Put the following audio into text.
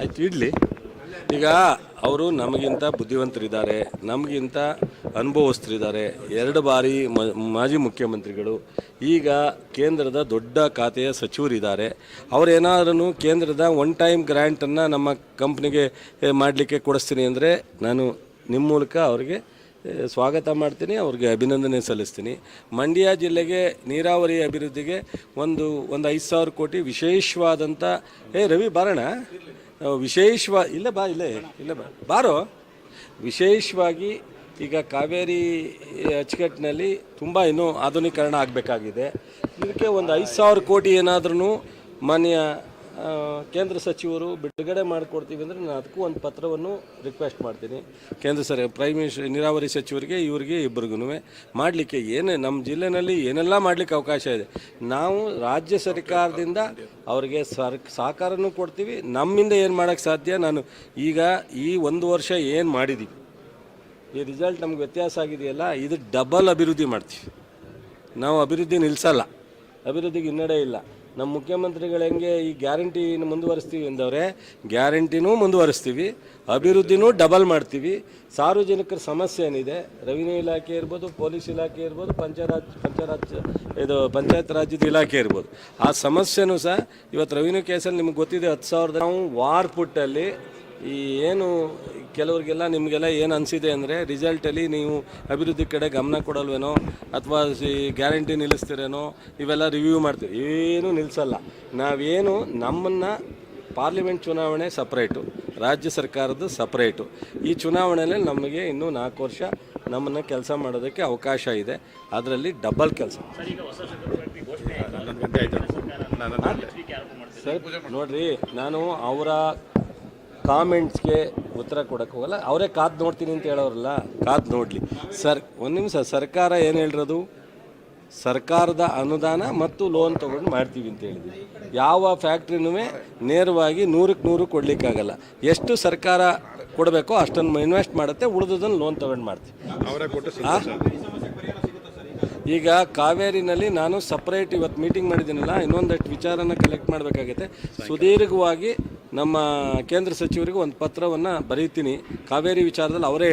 ಆಯ್ತು, ಇಡ್ಲಿ. ಈಗ ಅವರು ನಮಗಿಂತ ಬುದ್ಧಿವಂತರಿದ್ದಾರೆ, ನಮಗಿಂತ ಅನುಭವಸ್ಥರಿದ್ದಾರೆ. ಎರಡು ಬಾರಿ ಮಾಜಿ ಮುಖ್ಯಮಂತ್ರಿಗಳು, ಈಗ ಕೇಂದ್ರದ ದೊಡ್ಡ ಖಾತೆಯ ಸಚಿವರಿದ್ದಾರೆ. ಅವರೇನಾದ್ರೂ ಕೇಂದ್ರದ ಒನ್ ಟೈಮ್ ಗ್ರ್ಯಾಂಟನ್ನು ನಮ್ಮ ಕಂಪ್ನಿಗೆ ಮಾಡಲಿಕ್ಕೆ ಕೊಡಿಸ್ತೀನಿ ಅಂದರೆ ನಾನು ನಿಮ್ಮ ಮೂಲಕ ಅವರಿಗೆ ಸ್ವಾಗತ ಮಾಡ್ತೀನಿ, ಅವ್ರಿಗೆ ಅಭಿನಂದನೆ ಸಲ್ಲಿಸ್ತೀನಿ. ಮಂಡ್ಯ ಜಿಲ್ಲೆಗೆ ನೀರಾವರಿ ಅಭಿವೃದ್ಧಿಗೆ ಒಂದು ಒಂದು ಐದು ಸಾವಿರ ಕೋಟಿ ವಿಶೇಷವಾದಂಥ ಏ, ರವಿ, ಬಾರಣ? ವಿಶೇಷವಾ, ಇಲ್ಲ ಬಾ, ಇಲ್ಲೇ, ಇಲ್ಲ ಬಾ. ಬಾರೋ. ವಿಶೇಷವಾಗಿ ಈಗ ಕಾವೇರಿ ಅಚ್ಚುಕಟ್ಟಿನಲ್ಲಿ ತುಂಬ ಇನ್ನೂ ಆಧುನೀಕರಣ ಆಗಬೇಕಾಗಿದೆ. ಇದಕ್ಕೆ ಒಂದು ಐದು ಸಾವಿರ ಕೋಟಿ ಏನಾದ್ರೂ ಮಾನ್ಯ ಕೇಂದ್ರ ಸಚಿವರು ಬಿಡುಗಡೆ ಮಾಡಿಕೊಡ್ತೀವಿ ಅಂದರೆ ನಾನು ಅದಕ್ಕೂ ಒಂದು ಪತ್ರವನ್ನು ರಿಕ್ವೆಸ್ಟ್ ಮಾಡ್ತೀನಿ. ಕೇಂದ್ರ ಸರ್ ಪ್ರೈಮ್ ಮಿನಿಸ್ಟರ್ ನೀರಾವರಿ ಸಚಿವರಿಗೆ, ಇವರಿಗೆ ಇಬ್ಬರಿಗೂ ಮಾಡಲಿಕ್ಕೆ ಏನೇ, ನಮ್ಮ ಜಿಲ್ಲೆನಲ್ಲಿ ಏನೆಲ್ಲ ಮಾಡಲಿಕ್ಕೆ ಅವಕಾಶ ಇದೆ. ನಾವು ರಾಜ್ಯ ಸರ್ಕಾರದಿಂದ ಅವರಿಗೆ ಸರ್, ಸಹಕಾರನೂ ಕೊಡ್ತೀವಿ. ನಮ್ಮಿಂದ ಏನು ಮಾಡೋಕ್ಕೆ ಸಾಧ್ಯ? ನಾನು ಈಗ ಈ ಒಂದು ವರ್ಷ ಏನು ಮಾಡಿದ್ದೀವಿ ಈ ರಿಸಲ್ಟ್ ನಮ್ಗೆ ವ್ಯತ್ಯಾಸ ಆಗಿದೆಯಲ್ಲ, ಇದು ಡಬಲ್ ಅಭಿವೃದ್ಧಿ ಮಾಡ್ತೀವಿ. ನಾವು ಅಭಿವೃದ್ಧಿ ನಿಲ್ಲಿಸಲ್ಲ ಅಭಿವೃದ್ಧಿಗೆ ಹಿನ್ನಡೆ ಇಲ್ಲ. ನಮ್ಮ ಮುಖ್ಯಮಂತ್ರಿಗಳು ಹೆಂಗೆ ಈ ಗ್ಯಾರಂಟಿನ ಮುಂದುವರಿಸ್ತೀವಿ ಅಂದವ್ರೆ ಗ್ಯಾರಂಟಿನೂ ಮುಂದುವರಿಸ್ತೀವಿ, ಅಭಿವೃದ್ಧಿನೂ ಡಬಲ್ ಮಾಡ್ತೀವಿ. ಸಾರ್ವಜನಿಕರ ಸಮಸ್ಯೆ ಏನಿದೆ ರೆವಿನ್ಯೂ ಇಲಾಖೆ ಇರ್ಬೋದು ಪೊಲೀಸ್ ಇಲಾಖೆ ಇರ್ಬೋದು, ಪಂಚಾಯತ್ ಪಂಚಾಯತ್, ಇದು ಪಂಚಾಯತ್ ರಾಜ್ಯದ ಇಲಾಖೆ ಇರ್ಬೋದು. ಆ ಸಮಸ್ಯೆನೂ ಸಹ ಇವತ್ತು ರೆವಿನ್ಯೂ ಕೇಸಲ್ಲಿ ನಿಮ್ಗೆ ಗೊತ್ತಿದೆ, ಹತ್ತು ಸಾವಿರದ ನಾವು ವಾರ್ಪುಟ್ಟಲ್ಲಿ ಈ ಏನು ಕೆಲವ್ರಿಗೆಲ್ಲ ನಿಮಗೆಲ್ಲ ಏನು ಅನಿಸಿದೆ ಅಂದರೆ ರಿಸಲ್ಟಲ್ಲಿ ನೀವು ಅಭಿವೃದ್ಧಿ ಕಡೆ ಗಮನ ಕೊಡಲ್ವೇನೋ ಅಥವಾ ಗ್ಯಾರಂಟಿ ನಿಲ್ಲಿಸ್ತೀರೇನೋ ಇವೆಲ್ಲ ರಿವ್ಯೂ ಮಾಡ್ತೀವಿ. ಏನೂ ನಿಲ್ಲಿಸಲ್ಲ ನಾವೇನು ನಮ್ಮನ್ನು ಪಾರ್ಲಿಮೆಂಟ್ ಚುನಾವಣೆ ಸಪ್ರೇಟು ರಾಜ್ಯ ಸರ್ಕಾರದ್ದು ಸಪ್ರೇಟು ಈ ಚುನಾವಣೆಯಲ್ಲಿ ನಮಗೆ ಇನ್ನೂ ನಾಲ್ಕು ವರ್ಷ ನಮ್ಮನ್ನು ಕೆಲಸ ಮಾಡೋದಕ್ಕೆ ಅವಕಾಶ ಇದೆ. ಅದರಲ್ಲಿ ಡಬಲ್ ಕೆಲಸ. ಸರ್ ನೋಡ್ರಿ ನಾನು ಅವರ ಕಾಮೆಂಟ್ಸ್ಗೆ ಉತ್ತರ ಕೊಡಕ್ಕೆ ಹೋಗಲ್ಲ. ಅವರೇ ಕಾದು ನೋಡ್ತೀನಿ ಅಂತ ಹೇಳೋರಲ್ಲ ಕಾದು ನೋಡಲಿ. ಸರ್ ಒಂದು ನಿಮಿಷ ಸರ್ಕಾರ ಏನು ಹೇಳಿರೋದು? ಸರ್ಕಾರದ ಅನುದಾನ ಮತ್ತು ಲೋನ್ ತೊಗೊಂಡು ಮಾಡ್ತೀವಿ ಅಂತ ಹೇಳಿದ್ವಿ. ಯಾವ ಫ್ಯಾಕ್ಟ್ರಿನೂ ನೇರವಾಗಿ ನೂರಕ್ಕೆ ನೂರು ಕೊಡಲಿಕ್ಕಾಗಲ್ಲ. ಎಷ್ಟು ಸರ್ಕಾರ ಕೊಡಬೇಕೋ ಅಷ್ಟನ್ನು ಇನ್ವೆಸ್ಟ್ ಮಾಡುತ್ತೆ ಉಳಿದದನ್ನು ಲೋನ್ ತೊಗೊಂಡು ಮಾಡ್ತೀವಿ. ಅವರೇ ಕೊಟ್ಟು ಆ? ಈಗ ಕಾವೇರಿನಲ್ಲಿ ನಾನು ಸಪ್ರೇಟ್ ಇವತ್ತು ಮೀಟಿಂಗ್ ಮಾಡಿದ್ದೀನಲ್ಲ, ಇನ್ನೊಂದಷ್ಟು ವಿಚಾರನ ಕಲೆಕ್ಟ್ ಮಾಡಬೇಕಾಗುತ್ತೆ. ಸುದೀರ್ಘವಾಗಿ ನಮ್ಮ ಕೇಂದ್ರ ಸಚಿವರಿಗೆ ಒಂದು ಪತ್ರವನ್ನು ಬರೀತೀನಿ. ಕಾವೇರಿ ವಿಚಾರದಲ್ಲಿ ಅವರೇ